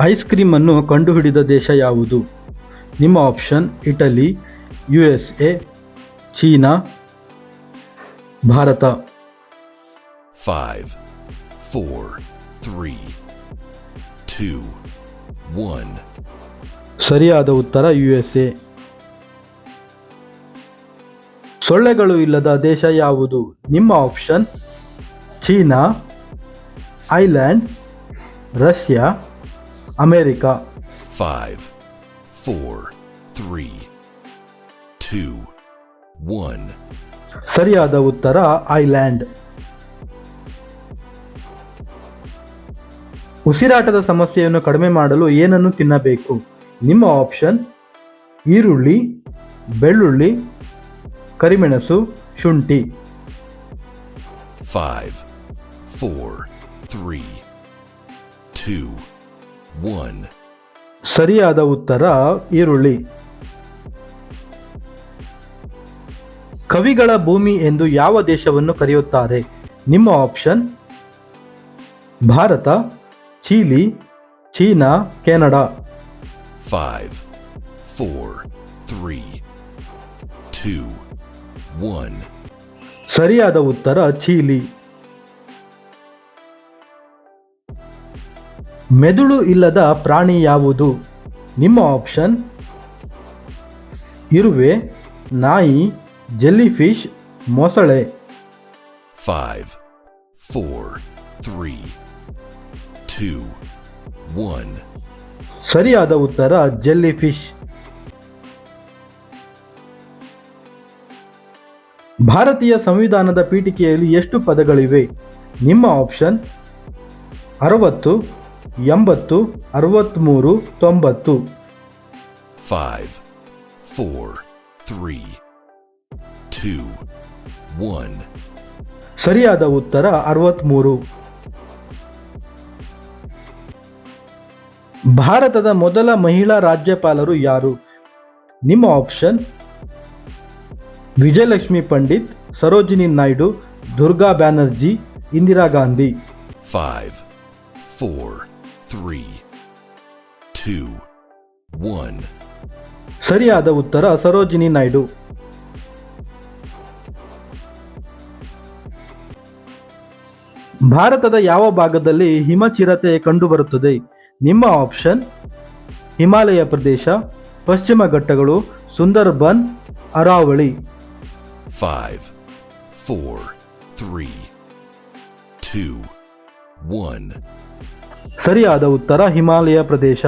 Ice ಕ್ರೀಮನ್ನು ಕಂಡುಹಿಡಿದ ದೇಶ ಯಾವುದು? ನಿಮ್ಮ option Italy U S A China Bharat. Five four three two one ಸರಿಯಾದ ಉತ್ತರ ಯು ಎಸ್ ಎ ಸೊಳ್ಳೆಗಳು ಇಲ್ಲದ ದೇಶ ಯಾವುದು? ನಿಮ್ಮ option China island Russia America. Five four three two one ಸರಿಯಾದ ಉತ್ತರ ಐಲ್ಯಾಂಡ್. ಉಸಿರಾಟದ ಸಮಸ್ಯೆಯನ್ನು ಕಡಿಮೆ ಮಾಡಲು ಏನನ್ನು ತಿನ್ನಬೇಕು? ನಿಮ್ಮ ಆಪ್ಷನ್ ಈರುಳ್ಳಿ ಬೆಳ್ಳುಳ್ಳಿ ಕರಿಮೆಣಸು ಶುಂಠಿ. Five, four, three, two. ಸರಿಯಾದ ಉತ್ತರ ಈರುಳ್ಳಿ. ಕವಿಗಳ ಭೂಮಿ ಎಂದು ಯಾವ ದೇಶವನ್ನು ಕರೆಯುತ್ತಾರೆ? ನಿಮ್ಮ option Bharat Chile China Canada. Five four three two one ಸರಿಯಾದ ಉತ್ತರ ಚೀಲಿ. ಮೆದುಳು ಇಲ್ಲದ ಪ್ರಾಣಿ ಯಾವುದು? ನಿಮ್ಮ ಆಪ್ಷನ್ ಇರುವೆ ನಾಯಿ ಜೆಲ್ಲಿಫಿಶ್ ಮೊಸಳೆ. Five four three two one ಸರಿಯಾದ ಉತ್ತರ ಜೆಲ್ಲಿಫಿಶ್. ಭಾರತೀಯ ಸಂವಿಧಾನದ ಪೀಠಿಕೆಯಲ್ಲಿ ಎಷ್ಟು ಪದಗಳಿವೆ? ನಿಮ್ಮ ಆಪ್ಷನ್ ಅರವತ್ತು. ಎಂಬತ್ತು ಅರವತ್ತ್ಮೂರು ತೊಂಬತ್ತು. Five four three two one ಸರಿಯಾದ ಉತ್ತರ ಅರವತ್ತ್ಮೂರು ಭಾರತದ ಮೊದಲ ಮಹಿಳಾ ರಾಜ್ಯಪಾಲರು ಯಾರು? ನಿಮ್ಮ option Vijayalakshmi Pandit Sarojini Naidu Durga Banerjee Indira Gandhi. Five four, three, two, one. ಸರಿಯಾದ ಉತ್ತರ ಸರೋಜಿನಿ ನಾಯ್ಡು ಭಾರತದ ಯಾವ ಭಾಗದಲ್ಲಿ ಹಿಮಚಿರತೆ ಕಂಡುಬರುತ್ತದೆ ನಿಮ್ಮ ಆಪ್ಷನ್ ಹಿಮಾಲಯ ಪ್ರದೇಶ ಪಶ್ಚಿಮ ಘಟ್ಟಗಳು Sundarban Aravalli five four three two one. ಸರಿಯಾದ ಉತ್ತರ ಹಿಮಾಲಯ ಪ್ರದೇಶ.